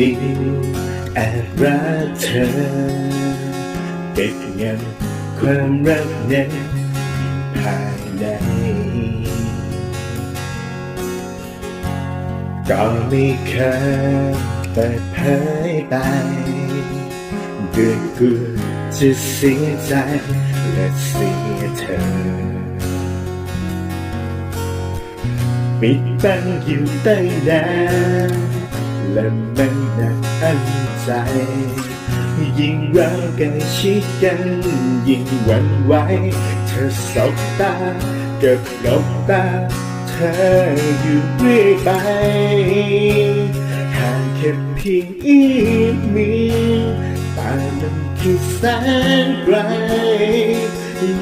ริงแอบรักเธอเก็บเงินความรักเน้นภายในก็ไม่เคยเปิดเผยไปด้วยกูจะเสียใจและเสียเธอ ปิดบังอยู่ตั้งนาน และมันหนักอันใจ ยิ่งเราใกล้ชิดกันยิ่งหวั่นไหวเธอสบตากับหลบตาเธออยู่เรื่อยไปห่างแค่เพียงอีกมีตามันคือแสนไกล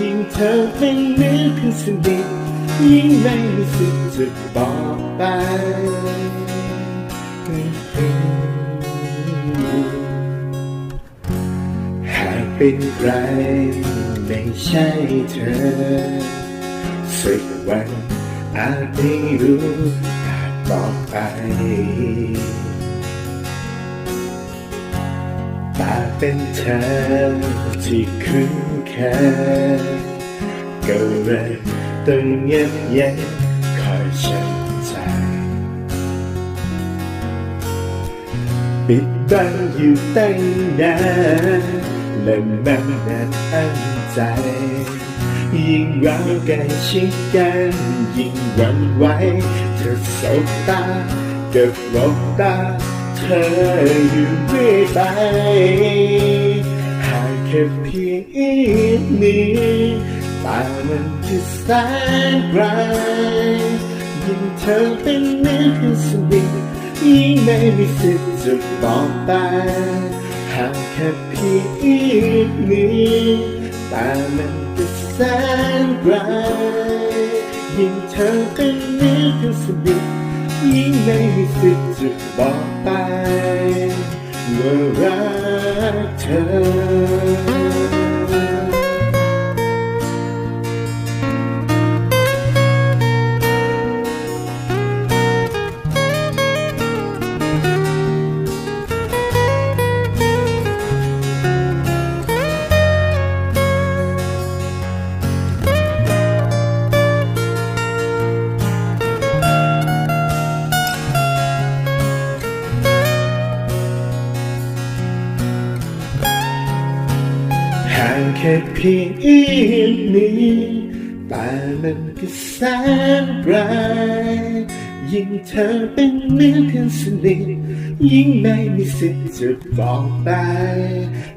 ยิ่งเธอเป็นเนื้อเพื่อนสนิทยิ่งไม่มีสิทธิ์จะบอกไป เป็นใครไม่ใช่เธอ สักวันอาจไม่รู้อาจบอกไปแต่เป็นเธอที่คุ้นเคยก็เลยต้องเงียบเย็นคอยฉันใจปิด บังอยู่ตั้งนานและแมันนัดอันใจยิ่งเราใกล้ชิดกันยิ่งหวั่นไหวเธอสบตากับลบตาเธออยู่เรื่อยไปหากแค่เพียงอีกนิดตามันจะแสนไกลยิ่งเธอเป็นเนื้อเพื่อนสนิท ยิ่งไม่มีสิทธิ์จะบอกไปหากแค่เพียงอีกนิดตามันจะแสนไกลยิ่งเธอเป็นนื้อเพื่อนสนิยิ่งไม่มีสิทธิ์จะบอกไปว่ารักเธอ แค่เพียงอีกนิดแต่มันก็แสนไกลยิ่งเธอเป็นเนื้อเพื่อนสนิทยิ่งไม่มีสิทธิ์จะบอกไป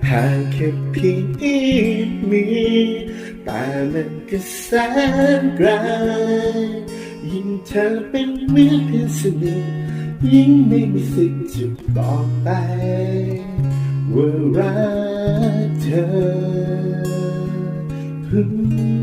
หางแค่เพียงอีกนิดแต่มันก็แสนไกลยิ่งเธอเป็นเนื้อเพื่อนสนิทยิ่งไม่มีสิทธิ์จะบอกไปว่ารักเธอ 嗯。